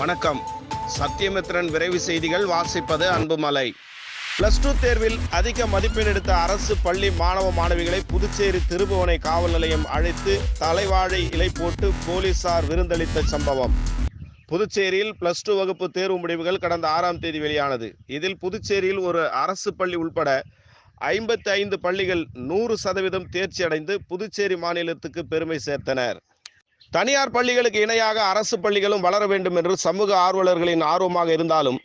வணக்கம். சத்தியமித்ரன் விரைவு செய்திகள் வாசிப்பது அன்புமலை. பிளஸ் டூ தேர்வில் அதிக மதிப்பெண் எடுத்த அரசு பள்ளி மாணவ மாணவிகளை புதுச்சேரி திருபுவனை காவல் நிலையம் அழைத்து தலைவாழை இலை போட்டு போலீசார் விருந்தளித்த சம்பவம். புதுச்சேரியில் பிளஸ் டூ வகுப்பு தேர்வு முடிவுகள் கடந்த ஆறாம் தேதி வெளியானது. இதில் புதுச்சேரியில் ஒரு அரசு பள்ளி உள்பட ஐம்பத்தி ஐந்து பள்ளிகள் நூறு சதவீதம் தேர்ச்சி அடைந்து புதுச்சேரி மாநிலத்துக்கு பெருமை சேர்த்தனர். தனியார் பள்ளிகளுக்கு இணையாக அரசு பள்ளிகளும் வளர வேண்டும் என்று சமூக ஆர்வலர்களின் ஆர்வமாக இருந்தாலும்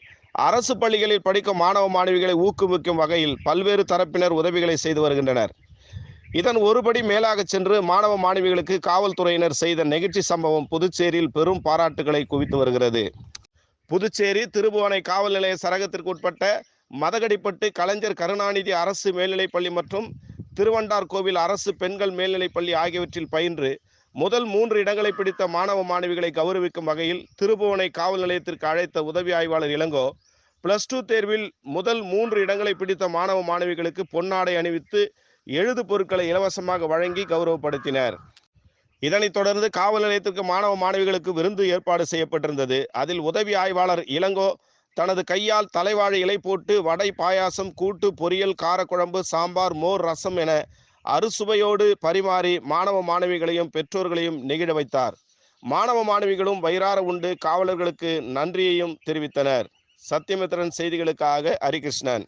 அரசு பள்ளிகளில் படிக்கும் மாணவ மாணவிகளை ஊக்குவிக்கும் வகையில் பல்வேறு தரப்பினர் உதவிகளை செய்து வருகின்றனர். இதன் ஒருபடி மேலாக சென்று மாணவ மாணவிகளுக்கு காவல்துறையினர் செய்த நெகிழ்ச்சி சம்பவம் புதுச்சேரியில் பெரும் பாராட்டுகளை குவித்து வருகிறது. புதுச்சேரி திருபுவனை காவல் நிலைய சரகத்திற்கு உட்பட்ட மதகடிப்பட்டு கலைஞர் கருணாநிதி அரசு மேல்நிலைப்பள்ளி மற்றும் திருவண்டார் கோவில் அரசு பெண்கள் மேல்நிலைப்பள்ளி ஆகியவற்றில் பயின்று முதல் மூன்று இடங்களை பிடித்த மாணவ மாணவிகளை கௌரவிக்கும் வகையில் திருபுவனை காவல் நிலையத்திற்கு அழைத்த உதவி ஆய்வாளர் இளங்கோ பிளஸ் டூ தேர்வில் முதல் மூன்று இடங்களை பிடித்த மாணவ மாணவிகளுக்கு பொன்னாடை அணிவித்து எழுது பொருட்களை இலவசமாக வழங்கி கௌரவப்படுத்தினர். இதனைத் தொடர்ந்து காவல் நிலையத்திற்கு மாணவ மாணவிகளுக்கு விருந்து ஏற்பாடு செய்யப்பட்டிருந்தது. அதில் உதவி ஆய்வாளர் இளங்கோ தனது கையால் தலைவாழை இலை போட்டு வடை பாயாசம் கூட்டு பொரியல் காரக்குழம்பு சாம்பார் மோர் ரசம் என அறுசுவையோடு பரிமாறி மாணவ மாணவிகளையும் பெற்றோர்களையும் நெகிழ வைத்தார். மாணவ மாணவிகளும் வயிறார உண்டு காவலர்களுக்கு நன்றியையும் தெரிவித்தனர். சத்தியமித்திரன் செய்திகளுக்காக ஹரிகிருஷ்ணன்.